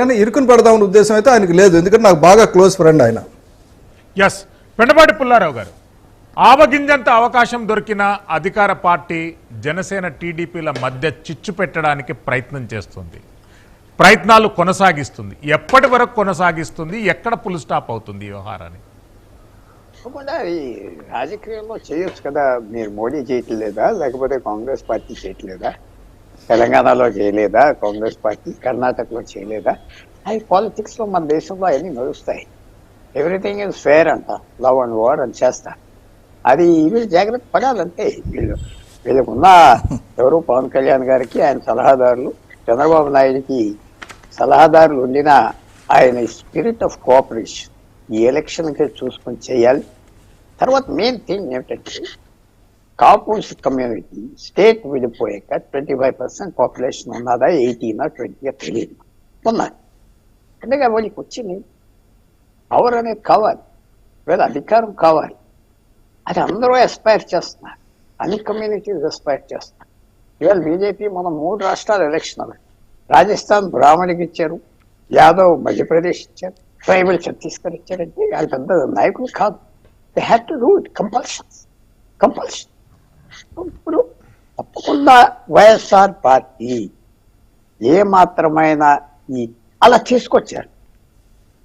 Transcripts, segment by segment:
కానీ ఇరుకుని పెడదామని ఉద్దేశం అయితే ఆయనకి లేదు. ఎందుకంటే నాకు బాగా క్లోజ్ ఫ్రెండ్ ఆయన. ఎస్ పెండపాటి పుల్లారావు గారు ఆవగింజంత అవకాశం దొరికిన అధికార పార్టీ జనసేన టీడీపీల మధ్య చిచ్చు పెట్టడానికి ప్రయత్నం చేస్తుంది. ప్రయత్నాలు కొనసాగిస్తుంది. ఎప్పటి వరకు కొనసాగిస్తుంది? ఎక్కడ పుల్ స్టాప్ అవుతుంది ఈ వ్యవహారాన్ని? తప్పకుండా రాజకీయంలో చేయొచ్చు కదా. మీరు మోడీ చేయట్లేదా? లేకపోతే కాంగ్రెస్ పార్టీ చేయట్లేదా? తెలంగాణలో చేయలేదా? కాంగ్రెస్ పార్టీ కర్ణాటకలో చేయలేదా? అవి పాలిటిక్స్లో మన దేశంలో అవన్నీ నడుస్తాయి. ఎవ్రీథింగ్ ఇస్ ఫేర్ అంట. లవ్ అండ్ వార్ అని చేస్తా. అది వీళ్ళు జాగ్రత్త పడాలంటే వీళ్ళు. వీళ్ళకున్న ఎవరు పవన్ కళ్యాణ్ గారికి ఆయన సలహాదారులు చంద్రబాబు నాయుడికి సలహాదారులు ఉండిన ఆయన స్పిరిట్ ఆఫ్ కోఆపరేషన్ ఈ ఎలక్షన్కి చూసుకొని చేయాలి. తర్వాత మెయిన్ థింగ్ ఏమిటంటే కాపూర్స్ కమ్యూనిటీ స్టేట్ విడిపోయాక ట్వంటీ ఫైవ్ పర్సెంట్ పాపులేషన్ ఉన్నదా ఎయిటీనా ట్వంటీ తెలియదు ఉన్నారు అందుకే వాళ్ళకి వచ్చింది పవర్ అనేది కావాలి. వీళ్ళ అధికారం కావాలి. అది అందరూ ఎస్పైర్ చేస్తున్నారు. అన్ని కమ్యూనిటీస్ ఎస్పైర్ చేస్తున్నారు. ఇవాళ బీజేపీ మన మూడు రాష్ట్రాల ఎలక్షన్ రాజస్థాన్ బ్రాహ్మణికి ఇచ్చారు యాదవ్ మధ్యప్రదేశ్ ఇచ్చారు ట్రైబల్ ఛత్తీస్గఢ్ ఇచ్చారంటే వాళ్ళు పెద్ద నాయకులు కాదు. They have to do it compulsion compulsion ఇప్పుడు తప్పకుండా వైఎస్ఆర్ పార్టీ ఏ మాత్రమైన ఈ అలా తీసుకొచ్చారు.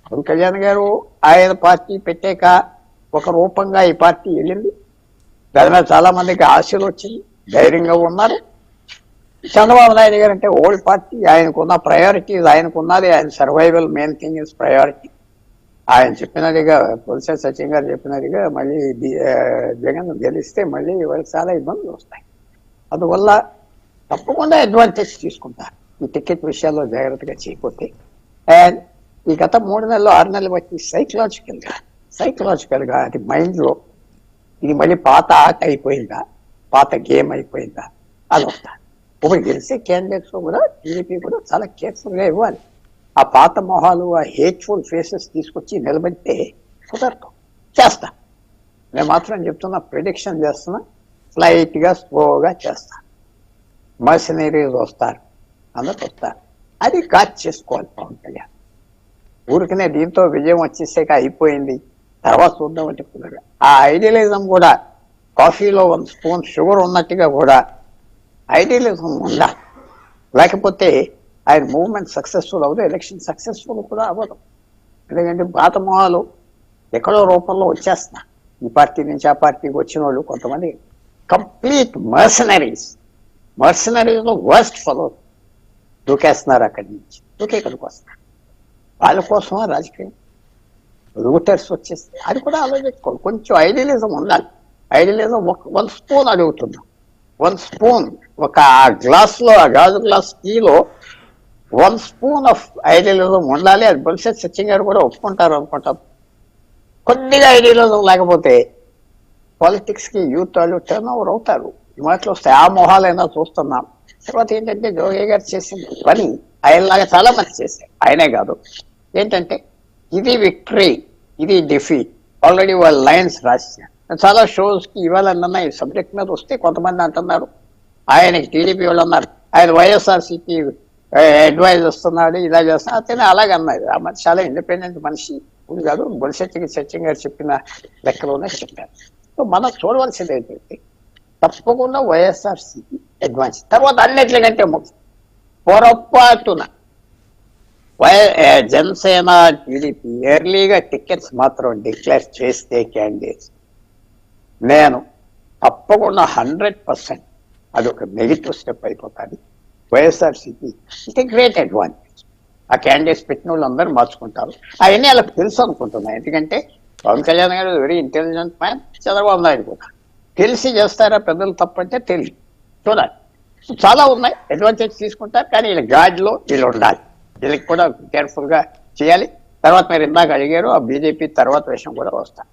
పవన్ కళ్యాణ్ గారు ఆయన పార్టీ పెట్టాక ఒక రూపంగా ఈ పార్టీ వెళ్ళింది. దాని మీద చాలా మందికి ఆశలు వచ్చింది ధైర్యంగా ఉన్నారు. చంద్రబాబు నాయుడు గారు అంటే ఓల్డ్ పార్టీ ఆయనకున్న ప్రయారిటీస్ ఆయనకున్నది ఆయన survival main thing is priority ఆయన చెప్పినట్టుగా పులస సచిన్ గారు చెప్పినట్టుగా మళ్ళీ జగన్ గెలిస్తే మళ్ళీ వాళ్ళకి చాలా ఇబ్బందులు వస్తాయి. అందువల్ల తప్పకుండా అడ్వాంటేజ్ తీసుకుంటారు ఈ టికెట్ విషయాల్లో జాగ్రత్తగా చేయకపోతే. అండ్ ఈ గత మూడు నెలలు ఆరు నెలలు బట్టి సైకలాజికల్గా సైకలాజికల్గా అది మైండ్లో ఇది మళ్ళీ పాత ఆట అయిపోయిందా? పాత గేమ్ అయిపోయిందా? అది వస్తారు. ఇప్పుడు గెలిచే క్యాండిడేట్స్ కూడా టీడీపీ కూడా చాలా కేర్ఫుల్గా ఇవ్వాలి. ఆ పాత మొహాలు ఆ హేట్ఫుల్ ఫేసెస్ తీసుకొచ్చి నిలబెడితే కుదరదు చేస్తా. నేను మాత్రం చెప్తున్నా ప్రిడిక్షన్ చేస్తున్నా. ఫ్లైట్గా స్లోగా చేస్తా. మర్సినరీస్ వస్తారు. అందరు వస్తారు. అది కాచ్ చేసుకోవాలి పవన్ కళ్యాణ్. ఊరికనే దీంతో విజయం వచ్చేసాక అయిపోయింది. తర్వాత చూద్దాం అంటే కుదరదు ఆ ఐడియలిజం కూడా కాఫీలో వన్ స్పూన్ షుగర్ ఉన్నట్టుగా కూడా ఐడియలిజం ఉండాలి. లేకపోతే ఆయన మూవ్మెంట్ సక్సెస్ఫుల్ అవ్వదు ఎలక్షన్ సక్సెస్ఫుల్ కూడా అవ్వదు. ఎందుకంటే పాత మొహాలు ఎక్కడో రూపంలో వచ్చేస్తున్నా. ఈ పార్టీ నుంచి ఆ పార్టీకి వచ్చిన వాళ్ళు కొంతమంది కంప్లీట్ మర్సనరీస్. మర్సనరీస్ వర్స్ట్ ఫలో దూకేస్తున్నారు అక్కడి నుంచి. దూకే ఇక్కడికి వస్తున్నారు. వాళ్ళ కోసం రాజకీయం. రూటర్స్ వచ్చేస్తే అది కూడా ఆలోచించుకోవాలి. కొంచెం ఐడియలిజం ఉండాలి. ఐడియలిజం ఒక వన్ స్పూన్ అడుగుతున్నాం. One spoon. ఒక ఆ గ్లాస్ ఆ గాజు గ్లాస్ టీలో వన్ స్పూన్ ఆఫ్ ఐడియలిజం ఉండాలి. అది భవిష్యత్ సచిన్ గారు కూడా ఒప్పుకుంటారు అనుకుంటాం. కొద్దిగా ఐడియలిజం లేకపోతే పాలిటిక్స్కి యూత్ వాళ్ళు టర్న్ ఓవర్ అవుతారు. ఈ మాటలు వస్తాయి. ఆ మొహాలైనా చూస్తున్నాం. తర్వాత ఏంటంటే జోగి గారు చేసిన పని ఆయనలాగా చాలా మంది చేశారు. ఆయనే కాదు. ఏంటంటే ఇది విక్టరీ ఇది డిఫీట్ ఆల్రెడీ వాళ్ళ లైన్స్ రాశారు. చాలా షోస్కి ఇవాళ అన్న ఈ సబ్జెక్ట్ మీద వస్తే కొంతమంది అంటున్నారు. ఆయనకి టీడీపీ వాళ్ళు అన్నారు. ఆయన వైఎస్ఆర్సీపీ అడ్వైజ్ వస్తున్నాడు ఇలా చేస్తున్నా. అతనే అలాగే అన్నారు ఆ మనిషి చాలా ఇండిపెండెంట్ మనిషి. ఇప్పుడు కాదు బొలిశెట్టికి సత్యం గారు చెప్పిన లెక్కలోనే చెప్పారు. సో మనం చూడవలసింది ఏంటంటే తప్పకుండా వైఎస్ఆర్సీపీ అడ్వాన్స్ తర్వాత అన్నిటికంటే ముఖ్యం పొరపాటున వై జనసేన టీడీపీ ఎర్లీగా టికెట్స్ మాత్రం డిక్లేర్ చేస్తే క్యాండిడేట్స్ నేను తప్పకుండా హండ్రెడ్ పర్సెంట్ అది ఒక నెగిటివ్ స్టెప్ అయిపోతుంది. వైఎస్ఆర్సీపీ ఇట్ గ్రేట్ అడ్వాంటేజ్ ఆ క్యాండిడేట్స్ పెట్టిన వాళ్ళు అందరూ మార్చుకుంటారు. అవన్నీ వాళ్ళకి తెలుసు అనుకుంటున్నాను ఎందుకంటే Pawan Kalyan garu very intelligent man Chandrababu Naidu కూడా. తెలిసి చేస్తారా పెద్దలు తప్పంటే తెలియదు. చూడాలి. చాలా ఉన్నాయి. అడ్వాంటేజ్ తీసుకుంటారు. కానీ వీళ్ళ గాడిలో వీళ్ళు ఉండాలి. వీళ్ళకి కూడా కేర్ఫుల్గా చేయాలి. తర్వాత మీరు ఇందాక అడిగారు ఆ బీజేపీ తర్వాత విషయం కూడా వస్తారు